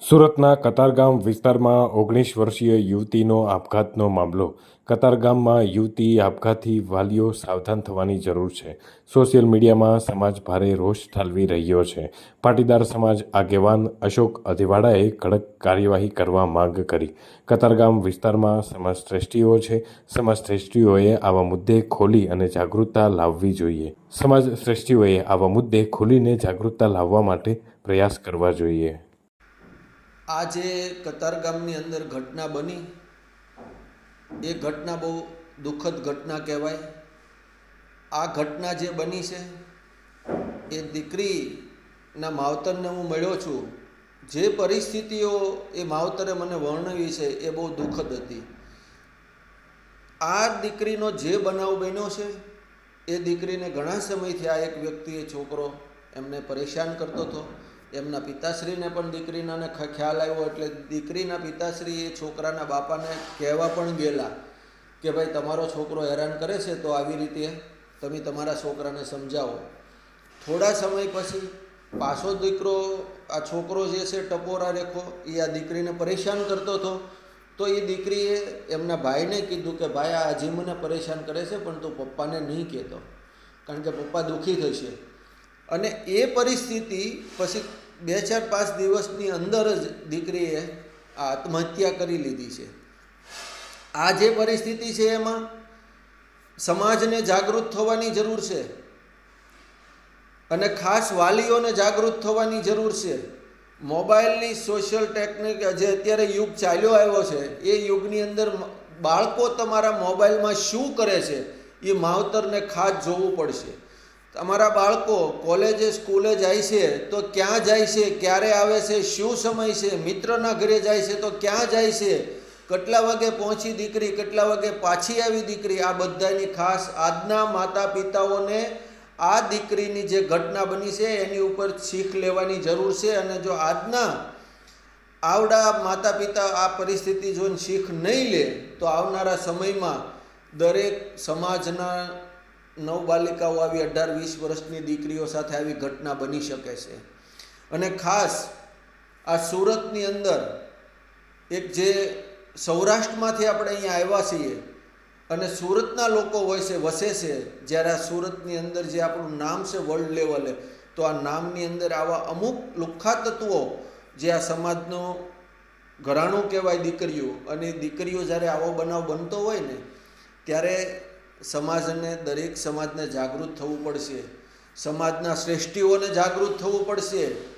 સુરતના કતારગામ વિસ્તારમાં ઓગણીસ વર્ષીય યુવતીનો આપઘાતનો મામલો. કતારગામમાં યુવતી આપઘાતથી વાલીઓ સાવધાન થવાની જરૂર છે. સોશિયલ મીડિયામાં સમાજ ભારે રોષ ઠાલવી રહ્યો છે. પાટીદાર સમાજ આગેવાન અશોક અધિવાડાએ કડક કાર્યવાહી કરવા માંગ કરી. કતારગામ વિસ્તારમાં સમાજ શ્રેષ્ઠીઓ છે. સમાજ શ્રેષ્ઠીઓએ આવા મુદ્દે ખોલી અને જાગૃતતા લાવવી જોઈએ. સમાજ શ્રેષ્ઠીઓએ આવા મુદ્દે ખોલીને જાગૃતતા લાવવા માટે પ્રયાસ કરવા જોઈએ. આ જે કતારગામની અંદર ઘટના બની, એ ઘટના બહુ દુઃખદ ઘટના કહેવાય. આ ઘટના જે બની છે, એ દીકરીના માવતરને હું મળ્યો છું. જે પરિસ્થિતિઓ એ માવતરે મને વર્ણવી છે, એ બહુ દુઃખદ હતી. આ દીકરીનો જે બનાવ બન્યો છે, એ દીકરીને ઘણા સમયથી આ એક વ્યક્તિએ છોકરો એમને પરેશાન કરતો હતો. એમના પિતાશ્રીને પણ દીકરીનાને ખ- ખ્યાલ આવ્યો એટલે દીકરીના પિતાશ્રી એ છોકરાના બાપાને કહેવા પણ ગયેલા કે ભાઈ, તમારો છોકરો હેરાન કરે છે તો આવી રીતે તમે તમારા છોકરાને સમજાવો. થોડા સમય પછી પાછો દીકરો, આ છોકરો જે છે ટપોરા રેખો, એ આ દીકરીને પરેશાન કરતો હતો. તો એ દીકરીએ એમના ભાઈને કીધું કે, ભાઈ, આ હજી મને પરેશાન કરે છે, પણ તું પપ્પાને નહીં કહેતો. કારણ કે પપ્પા દુઃખી થશે. અને એ પરિસ્થિતિ પછી બે ચાર પાંચ દિવસની અંદર જ દીકરીએ આત્મહત્યા કરી લીધી છે. આ જે પરિસ્થિતિ છે એમાં સમાજને જાગૃત થવાની જરૂર છે અને ખાસ વાલીઓને જાગૃત થવાની જરૂર છે. મોબાઈલની સોશિયલ ટેકનિક જે અત્યારે યુગ ચાલ્યો આવ્યો છે, એ યુગની અંદર બાળકો તમારા મોબાઈલમાં શું કરે છે એ માવતરને ખાસ જોવું પડશે. તમારા બાળકો કોલેજે, સ્કૂલે જાય છે, તો ક્યાં જાય છે, ક્યારે આવે છે, શું સમય છે, મિત્રના ઘરે જાય છે, તો ક્યાં જાય છે, કેટલા વાગે પહોંચી દીકરી, કેટલા વાગે પાછી આવી દીકરી, આ બધાની ખાસ આજના માતા પિતાઓને આ દીકરીની જે ઘટના બની છે, એની ઉપર શીખ લેવાની જરૂર છે અને જો આજના આવડા માતા પિતા આ પરિસ્થિતિ જોઈને શીખ નહીં લે, તો આવનારા સમયમાં દરેક સમાજના નવ બાલિકાઓ આવી અઢાર, વીસ વર્ષની દીકરીઓ સાથે આવી ઘટના બની શકે છે. અને ખાસ આ સુરતની અંદર એક જે સૌરાષ્ટ્રમાંથી આપણે અહીંયા આવ્યા છીએ અને સુરતના લોકો હોય છે, વસે છે, જ્યારે આ સુરતની અંદર જે આપણું નામ છે વર્લ્ડ લેવલે તો આ નામની અંદર આવા અમુક લુખ્ખા તત્વો જે આ સમાજનો ઘરાણું કહેવાય દીકરીઓ, અને દીકરીઓ જ્યારે આવો બનાવ બનતો હોય ને, ત્યારે સમાજને દરેક સમાજને જાગૃત થવું પડશે. સમાજના શ્રેષ્ઠીઓને જાગૃત થવું પડશે.